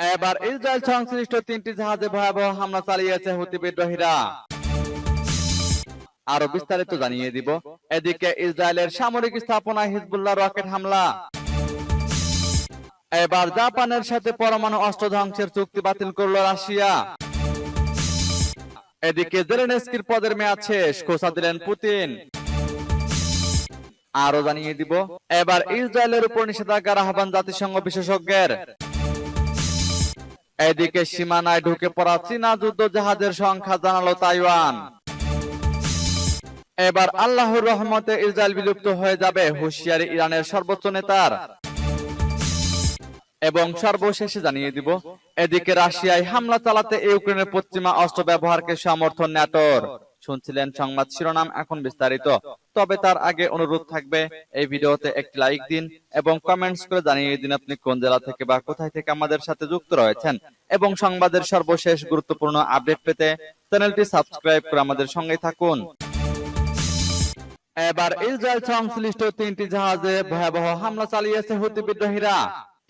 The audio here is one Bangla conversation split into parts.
এবার ইসরায়েল সংশ্লিষ্ট তিনটি জাহাজে ভয়াবহ হামলা চালিয়েছে হুতি বিদ্রোহীরা আরও বিস্তারিত জানিয়ে দিব। এদিকে ইসরায়েলের সামরিক স্থাপনায় হিজবুল্লাহ রকেট হামলা। এবার জাপানের সাথে পরমাণু অস্ত্র ধ্বংসের চুক্তি বাতিল করল রাশিয়া। এদিকে জেলেনস্কির পদের মেয়াদ শেষ ঘোষণা দিলেন পুতিন। আরও জানিয়ে দিব। এবার ইসরায়েলের উপর নিষেধাজ্ঞার আহ্বান জাতিসংঘ বিশেষজ্ঞের। এদিকে সীমানায় ঢুকে পড়া চীনা যুদ্ধ জাহাজের সংখ্যা জানালো তাইওয়ান। এবার আল্লাহর রহমতে ইসরায়েল বিলুপ্ত হয়ে যাবে, হুঁশিয়ারি ইরানের সর্বোচ্চ নেতার। এবং সর্বশেষে জানিয়ে দিব, এদিকে রাশিয়ায় হামলা চালাতে ইউক্রেনের পশ্চিমা অস্ত্র ব্যবহারকে সমর্থন ন্যাটোর শুনছিলেন সংবাদ শিরোনাম এখন বিস্তারিত। তবে তার আগে অনুরোধ থাকবে এই ভিডিওতে একটি লাইক দিন এবং কমেন্টস করে জানিয়ে দিন আপনি কোন জেলা থেকে বা কোথায় থেকে আমাদের সাথে যুক্ত রয়েছেন। এবং সংবাদের সর্বশেষ গুরুত্বপূর্ণ আপডেট পেতে চ্যানেলটি সাবস্ক্রাইব করে আমাদের সঙ্গে থাকুন। এবার ইসরায়েল সংশ্লিষ্ট তিনটি জাহাজে ভয়াবহ হামলা চালিয়েছে হুতি বিদ্রোহীরা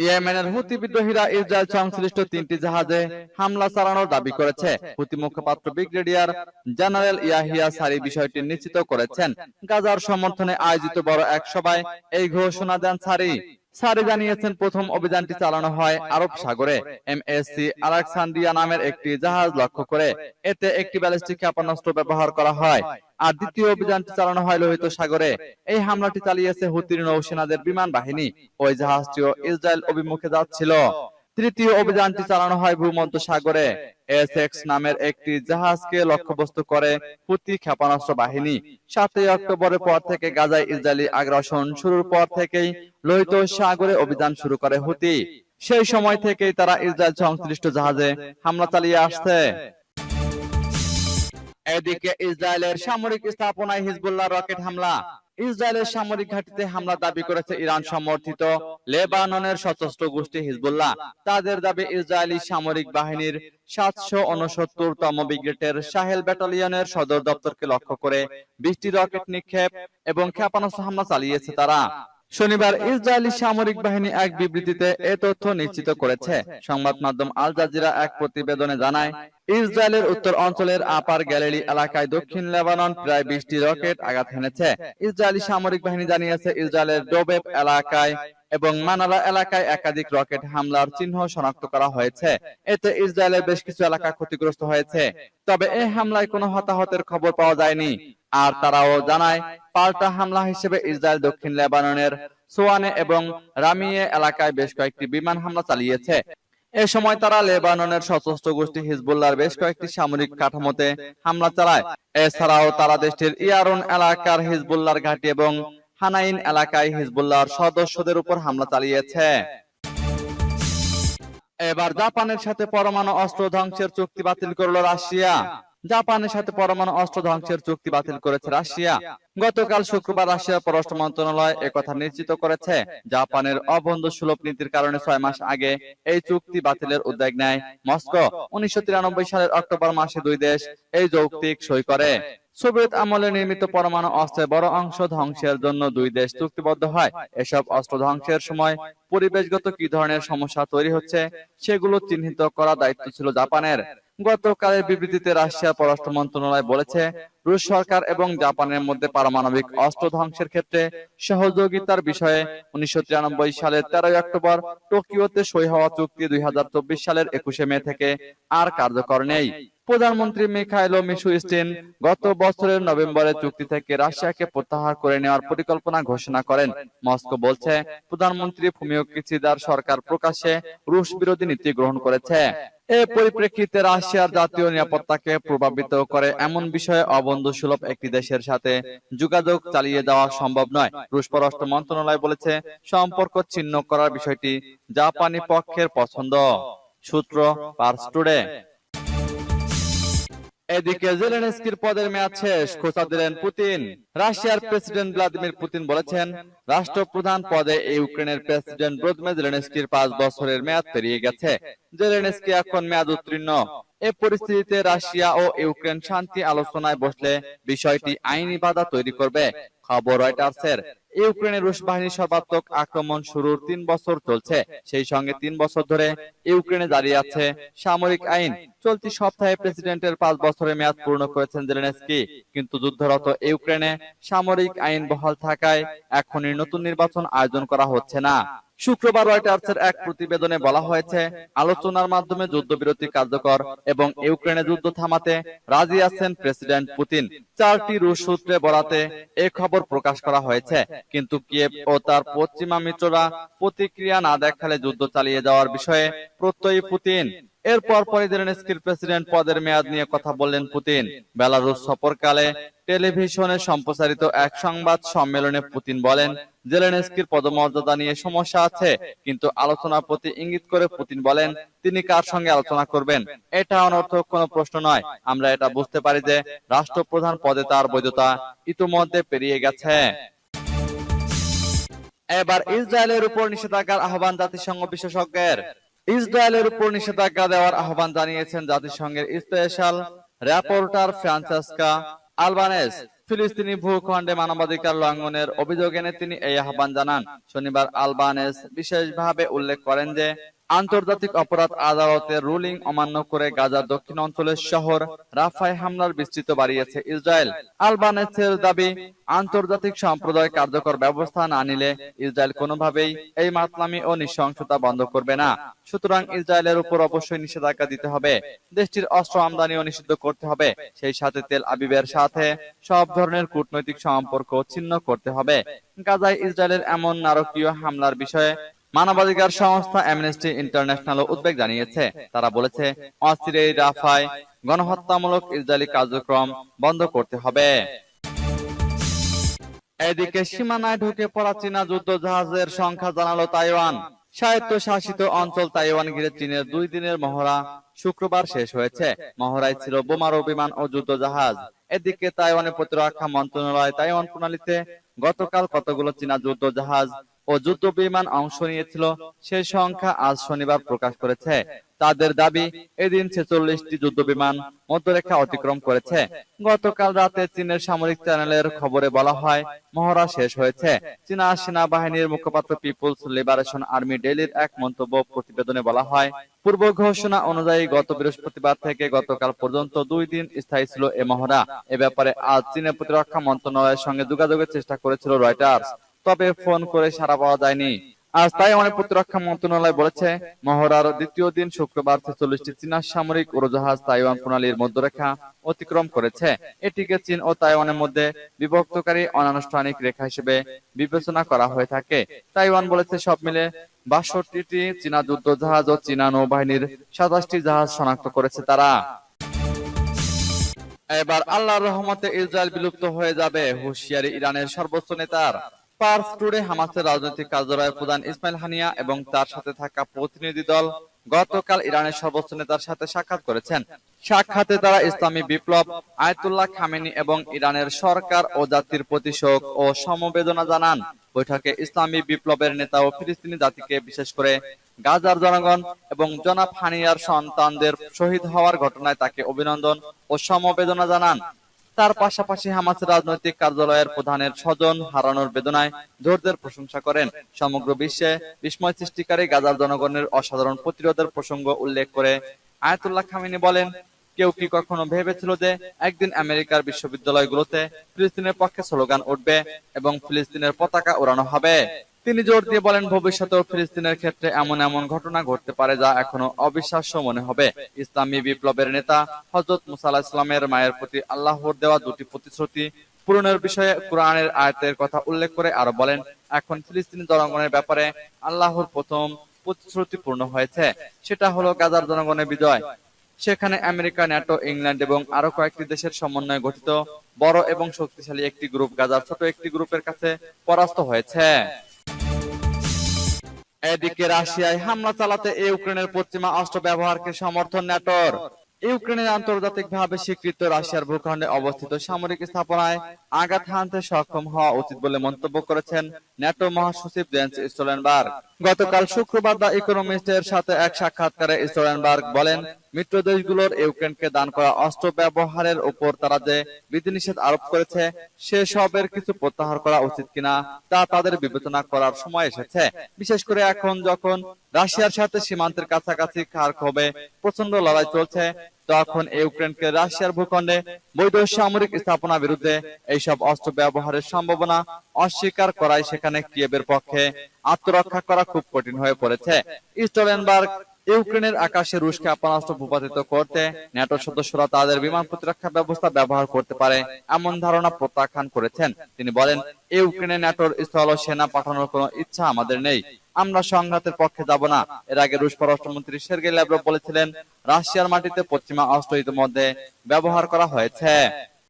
ইয়েমেনের হুতি বিদ্রোহীরা ইসরায়েল সংশ্লিষ্ট তিনটি জাহাজে হামলা চালানোর দাবি করেছে। হুতি মুখপাত্র ব্রিগেডিয়ার জেনারেল ইয়াহিয়া সারি বিষয়টি নিশ্চিত করেছেন। গাজার সমর্থনে আয়োজিত বড় এক সভায় এই ঘোষণা দেন সারি। সারি জানিয়েছেন, প্রথম অভিযানটি চালানো হয় আরব সাগরে। এমএসসি আলেকসান্দ্রিয়া নামের একটি জাহাজ লক্ষ্য করে এতে একটি ব্যালিস্টিক ক্ষেপণাস্ত্র ব্যবহার করা হয়। আর দ্বিতীয় অভিযানটি চালানো হয় লোহিত সাগরে। এই হামলাটি চালিয়েছে হুতির নৌসেনাদের বিমান বাহিনী। ওই জাহাজটিও ইসরায়েল অভিমুখে যাচ্ছিল। তৃতীয় অভিযানটি চালানো হয় ভূমধ্য সাগরে। এসএক্স নামের একটি জাহাজকে লক্ষ্যবস্তু করে হুতি ক্ষেপণাস্ত্র বাহিনী। সাতই অক্টোবরের পর থেকে গাজায় ইসরায়েলি আগ্রাসন শুরুর পর থেকেই লোহিত সাগরে অভিযান শুরু করে হুতি। সেই সময় থেকেই তারা ইসরায়েল সংশ্লিষ্ট জাহাজে হামলা চালিয়ে আসছে। এদিকে ইসরায়েলের সামরিক স্থাপনায় হিজবুল্লাহ রকেট হামলা। ইসরায়েলের সামরিক ঘাঁটিতে হামলা দাবি করেছে ইরান সমর্থিত লেবাননের সশস্ত্র গোষ্ঠী হিজবুল্লাহ। তাদের দাবি ইসরায়েলি সামরিক বাহিনীর সাতশো উনসত্তর তম ব্রিগেডের সাহেল ব্যাটালিয়নের সদর দপ্তরকে লক্ষ্য করে বৃষ্টি রকেট নিক্ষেপ এবং ক্ষেপণাস্ত্র হামলা চালিয়েছে তারা। শনিবার ইসরায়েলি সামরিক বাহিনী এক বিবৃতিতে এ তথ্য নিশ্চিত করেছে। সংবাদ মাধ্যম আল জাজিরা এক প্রতিবেদনে জানায়, ইসরায়েলের উত্তর অঞ্চলের আপার গ্যালারি এলাকায় দক্ষিণ লেবানন প্রায় বিশটি রকেট আঘাত হেনেছে। ইসরায়েলি সামরিক বাহিনী জানিয়েছে, ইসরায়েলের ডোবেব এলাকায় এবং মানালা এলাকায় একাধিক রকেট হামলার চিহ্ন শনাক্ত করা হয়েছে। এতে ইসরায়েলের বেশ কিছু এলাকা ক্ষতিগ্রস্ত হয়েছে। তবে এই হামলায় কোনো হতাহতের খবর পাওয়া যায়নি। আর তারাও জানায়, পাল্টা হামলা হিসেবে ইসরায়েল দক্ষিণ লেবাননের সোয়ানে এবং রামিয়ে এলাকায় বেশ কয়েকটি বিমান হামলা চালিয়েছে। এ সময় তারা লেবাননের সশস্ত্র গোষ্ঠী হিজবুল্লাহর বেশ কয়েকটি সামরিক কাঠামোতে হামলা চালায়। এছাড়াও তারা দেশটির ইয়ারুন এলাকার হিজবুল্লাহর ঘাঁটি এবং হানাইন এলাকায় হিজবুল্লাহর সদস্যদের উপর হামলা চালিয়েছে। এবার জাপানের সাথে পরমাণু অস্ত্র ধ্বংসের চুক্তি বাতিল করল রাশিয়া। জাপানের সাথে পরমাণু অস্ত্র ধ্বংসের চুক্তি বাতিল করেছে রাশিয়া। গতকাল শুক্রবার রাশিয়ার পররাষ্ট্র মন্ত্রণালয় একথা নিশ্চিত করেছে। জাপানের অবন্ধ সুলভ নীতির কারণে ছয় মাস আগে এই চুক্তি বাতিলের উদ্যোগ নেয় মস্কো। উনিশশো সালের অক্টোবর মাসে দুই দেশ এই যৌক্তিক সই করে। সোভিয়েত আমলে নির্মিত পরমাণু অস্ত্রের বড় অংশ ধ্বংসের জন্য দুই দেশ চুক্তিবদ্ধ হয়। এসব অস্ত্র ধ্বংসের সময় পরিবেশগত কি ধরনের সমস্যা তৈরি হচ্ছে সেগুলো চিহ্নিত করা দায়িত্ব ছিল জাপানের। গতকালের বিবৃতিতে রাশিয়ার পররাষ্ট্র মন্ত্রণালয় বলেছে, রুশ সরকার এবং জাপানের মধ্যে পারমাণবিক অস্ত্র ধ্বংসের ক্ষেত্রে সহযোগিতার বিষয়ে উনিশশো তিরানব্বই সালের তেরোই অক্টোবর টোকিওতে সই হওয়া চুক্তি দুই হাজার চব্বিশ সালের একুশে মে থেকে আর কার্যকর নেই। প্রধানমন্ত্রী মিখাইলো মিশুস্টিন গত বছরের নভেম্বরে চুক্তি থেকে রাশিয়াকে প্রত্যাহার করে নেওয়ার পরিকল্পনা ঘোষণা করেন। মস্কো বলছে, প্রধানমন্ত্রী ফুমিও কিচিদার সরকার প্রকাশ্যে রুশ বিরোধী নীতি গ্রহণ করেছে। এ পরিপ্রেক্ষিতে রাশিয়ার জাতীয় নিরাপত্তাকে প্রভাবিত করে এমন বিষয়ে অবন্ধু সুলভ একটি দেশের সাথে যোগাযোগ চালিয়ে দেওয়া সম্ভব নয়। রুশ পররাষ্ট্র মন্ত্রণালয় বলেছে, সম্পর্ক ছিন্ন করার বিষয়টি জাপানি পক্ষের পছন্দ। সূত্র পার্স টুডে। এদিকে জেলেনস্কির পদের মেয়াদ শেষ খোঁচা দিলেন পুতিন। রাশিয়ার প্রেসিডেন্ট ভ্লাদিমির পুতিন বলেছেন, রাষ্ট্রপ্রধান পদে ইউক্রেনের প্রেসিডেন্ট ব্রোদমে জেলেনস্কির পাঁচ বছরের মেয়াদ পেরিয়ে গেছে। জেলেনস্কি এখন মেয়াদ উত্তীর্ণ। এ পরিস্থিতিতে রাশিয়া ও ইউক্রেন শান্তি আলোচনায় বসলে বিষয়টি আইনি বাধা তৈরি করবে। খবর রয়টার্সের ইউক্রেনে রুশ বাহিনীর সর্বাত্মক আক্রমণ শুরুর তিন বছর চলছে। সেই সঙ্গে তিন বছর ধরে ইউক্রেনে দাঁড়িয়ে আছে সামরিক আইন। চলতি সপ্তাহে প্রেসিডেন্টের পাঁচ বছরের মেয়াদ পূর্ণ করেছেন জেলেনস্কি। কিন্তু যুদ্ধরত ইউক্রেনে সামরিক আইন বহাল থাকায় এখনই নতুন নির্বাচন আয়োজন করা হচ্ছে না। শুক্রবার রয়টার্সের এক প্রতিবেদনে বলা হয়েছে আলোচনার মাধ্যমে যুদ্ধবিরতি কার্যকর এবং ইউক্রেনে যুদ্ধ থামাতে রাজি আছেন প্রেসিডেন্ট পুতিন। চারটি রুশ সূত্রে বলাতে এ খবর প্রকাশ করা হয়েছে। কিন্তু কিয়েভ ও তার পশ্চিমা মিত্ররা প্রতিক্রিয়া না দেখালে যুদ্ধ চালিয়ে যাওয়ার বিষয়ে প্রত্যয়ী পুতিন। এরপর পরে প্রেসিডেন্ট পদের মেয়াদ নিয়ে কথা বললেন পুতিন। বেলারুশ সফরকালে টেলিভিশনে সম্প্রচারিত এক সংবাদ সম্মেলনে পুতিন বলেন, জেলেনস্কির পদমর্যাদা নিয়ে সমস্যা আছে, কিন্তু আলোচনার প্রতি ইঙ্গিত করে পুতিন বলেন, তিনি কার সঙ্গে আলোচনা করবেন? এটা অনর্থক কোনো প্রশ্ন নয়। আমরা এটা বুঝতে পারি যে রাষ্ট্রপ্রধান পদে তার বৈধতা ইতোমধ্যে পেরিয়ে গেছে। এবার ইসরায়েলের উপর নিষেধাজ্ঞার আহ্বান জাতিসংঘ বিশেষজ্ঞের। ইসরায়েলের উপর নিষেধাজ্ঞা দেওয়ার আহ্বান জানিয়েছেন জাতিসংঘের স্পেশাল রেপোর্টার ফ্রান্সেসকা আলবানেস। ফিলিস্তিনি ভূখণ্ডে মানবাধিকার লঙ্ঘনের অভিযোগ এনে তিনি এই আহ্বান জানান। শনিবার আলবানেস বিশেষভাবে উল্লেখ করেন যে আন্তর্জাতিক অপরাধ আদালতের রুলিং অমান্য করে গাজার দক্ষিণ অঞ্চলের শহর রাফায় হামলার বিস্তৃত বাড়িয়েছে ইসরায়েল। আলবানেসের দাবি, আন্তর্জাতিক সম্প্রদায় কার্যকর ব্যবস্থা না নিলে ইসরায়েল কোনোভাবেই এই মাতলামি ও নৃশংসতা বন্ধ করবে না। সুতরাং ইসরায়েলের উপর অবশ্যই নিষেধাজ্ঞা দিতে হবে। দেশটির অস্ত্র আমদানিও নিষিদ্ধ করতে হবে। সেই সাথে তেল আবিবের সাথে সব ধরনের কূটনৈতিক সম্পর্ক ছিন্ন করতে হবে। গাজায় ইসরায়েলের এমন নারকীয় হামলার বিষয়ে মানবাধিকার সংস্থা অ্যামনেস্টি ইন্টারন্যাশনাল উদ্বেগ জানিয়েছে। তারা বলেছে, অস্থির এই রাফায় গণহত্যামূলক ইসরায়েলি কার্যক্রম বন্ধ করতে হবে। এদিকে সীমানায় ঢুকে পড়া চীনা যুদ্ধ জাহাজের সংখ্যা জানালো তাইওয়ান। স্বায়ত্ত শাসিত অঞ্চল তাইওয়ান ঘিরে চীনের দুই দিনের মহড়া শুক্রবার শেষ হয়েছে। মহড়ায় ছিল বোমারু বিমান ও যুদ্ধ জাহাজ এদিকে তাইওয়ানের প্রতিরক্ষা মন্ত্রণালয় তাইওয়ান প্রণালীতে গতকাল কতগুলো চীনা যুদ্ধ জাহাজ ও যুদ্ধ বিমান অংশ নিয়েছিল। সেই সংখ্যা আজ শনিবার প্রকাশ করেছে। তাদের দাবি, এদিন ছেচল্লিশটি যুদ্ধ বিমান মধ্যরেখা অতিক্রম করেছে। গতকাল রাতে চীনের সামরিক চ্যানেলের খবরে বলা হয়, মহড়া শেষ হয়েছে। চীনা সেনাবাহিনীর মুখপাত্র পিপুলস লিবারেশন আর্মি ডেলির এক মন্তব্য প্রতিবেদনে বলা হয়, পূর্ব ঘোষণা অনুযায়ী গত বৃহস্পতিবার থেকে গতকাল পর্যন্ত দুই দিন স্থায়ী ছিল এ মহড়া। এ ব্যাপারে আজ চীনের প্রতিরক্ষা মন্ত্রণালয়ের সঙ্গে যোগাযোগের চেষ্টা করেছিল রয়টার্স। তবে ফোন করে সাড়া পাওয়া যায়নি। আজ তাইওয়ানের প্রতিরক্ষা মন্ত্রণালয় বলেছে, মহড়ার দ্বিতীয় দিন শুক্রবার ছেচল্লিশটি চীনা সামরিক উড়োজাহাজ তাইওয়ান প্রণালীর মধ্যরেখা অতিক্রম করেছে। এটিকে চীন ও তাইওয়ানের মধ্যে বিভক্তকারী অনানুষ্ঠানিক রেখা হিসেবে বিবেচনা করা হয়ে থাকে। তাইওয়ান বলেছে, সব মিলে বাষট্টিটি চীনা যুদ্ধ জাহাজ ও চীনা নৌবাহিনীর সাতাশটি জাহাজ শনাক্ত করেছে তারা। এবার আল্লাহর রহমতে ইসরায়েল বিলুপ্ত হয়ে যাবে, হুঁশিয়ারি ইরানের সর্বোচ্চ নেতার। পার্স টুডে হামাসের রাজনৈতিক কার্যালয়ের প্রধান ইসমাইল হানিয়া এবং তার সাথে থাকা প্রতিনিধি দল গতকাল ইরানের সর্বোচ্চ নেতার সাথে সাক্ষাৎ করেছেন। সাক্ষাতে তারা ইসলামী বিপ্লব, আয়তুল্লাহ খামেনি এবং ইরানের সরকার ও জাতির প্রতি শোক ও সমবেদনা জানান। বৈঠকে ইসলামী বিপ্লবের নেতা ও ফিলিস্তিনি জাতিকে বিশেষ করে গাজার জনগণ এবং জনাব হানিয়ার সন্তানদের শহীদ হওয়ার ঘটনায় তাকে অভিনন্দন ও সমবেদনা জানান। তার পাশাপাশি হামাসের রাজনৈতিক কার্যালয়ের প্রধানের স্বজন হারানোর বেদনায় জোরদের প্রশংসা করেন। সমগ্র বিশ্বে বিস্ময় সৃষ্টিকারী গাজার জনগণের অসাধারণ প্রতিরোধের প্রসঙ্গ উল্লেখ করে আয়াতুল্লাহ খামিনী বলেন, কেউ কি কখনো ভেবেছিল যে একদিন আমেরিকার বিশ্ববিদ্যালয়গুলোতে ফিলিস্তিনের পক্ষে স্লোগান উঠবে এবং ফিলিস্তিনের পতাকা ওড়ানো হবে? তিনি জোর দিয়ে বলেন, ভবিষ্যতেও ফিলিস্তিনের ক্ষেত্রে এমন এমন ঘটনা ঘটতে পারে যা এখনও অবিশ্বাস্য মনে হবে। ইসলামী বিপ্লবের নেতা হজরত মুসাল্লাহ ইসলামের মায়ের প্রতি আল্লাহর দেওয়া দুটি প্রতিশ্রুতি পূরণের বিষয়ে কোরআনের আয়াতের কথা উল্লেখ করে আরও বলেন, এখন ফিলিস্তিনি জনগণের ব্যাপারে আল্লাহর প্রথম প্রতিশ্রুতি পূর্ণ হয়েছে। সেটা হলো গাজার জনগণের বিজয়। সেখানে আমেরিকা, ন্যাটো, ইংল্যান্ড এবং আরও কয়েকটি দেশের সমন্বয়ে গঠিত বড় এবং শক্তিশালী একটি গ্রুপ গাজার ছোট একটি গ্রুপের কাছে পরাস্ত হয়েছে। এদিকে রাশিয়ায় হামলা চালাতে ইউক্রেনের পশ্চিমা অস্ত্র ব্যবহারকে সমর্থন ন্যাটোর ইউক্রেনের আন্তর্জাতিকভাবে স্বীকৃত রাশিয়ার ভূখণ্ডে অবস্থিত সামরিক স্থাপনায় আঘাত হানতে সক্ষম হওয়া উচিত বলে মন্তব্য করেছেন ন্যাটো মহাসচিব জেন্স স্টোলেনবার্গ। গতকাল শুক্রবার দ্য ইকোনমিস্টের সাথে এক সাক্ষাৎকারে স্টোলেনবার্গ বলেন মিত্র দেশগুলোর ইউক্রেনকে দান করা অস্ত্র ব্যবহারের উপর তারা যে বিধিনিষেধ আরোপ করেছে সেসবের কিছু প্রত্যাহার করা উচিত কিনা তা তাদের বিবেচনা করার সময় এসেছে। বিশেষ করে এখন যখন রাশিয়ার সাথে সীমান্তের কাছাকাছি খারখবে প্রচণ্ড লড়াই চলছে তখন ইউক্রেনকে রাশিয়ার ভূখণ্ডে বৈধ সামরিক স্থাপনা বিরুদ্ধে এইসব অস্ত্র ব্যবহারের সম্ভাবনা অস্বীকার করায় সেখানে কিয়েবের পক্ষে আত্মরক্ষা করা খুব কঠিন হয়ে পড়েছে। স্টোলেনবার্গ ইউক্রেনের আকাশে রুশ ক্ষেপণাস্ত্র ভূপাতিত করতে ন্যাটো সদস্যরা তাদের বিমান প্রতিরক্ষা ব্যবস্থা ব্যবহার করতে পারে, এমন ধারণা প্রত্যাখ্যান করেছেন। তিনি বলেন, ইউক্রেনে ন্যাটোর স্থল সেনা পাঠানোর কোনো ইচ্ছা আমাদের নেই। আমরা সংঘাতের পক্ষে যাব না। এর আগে রুশ পররাষ্ট্রমন্ত্রী সের্গেই ল্যাভরভ বলেছিলেন, রাশিয়ার মাটিতে পশ্চিমা অস্ত্র ইতিমধ্যে ব্যবহার করা হয়েছে।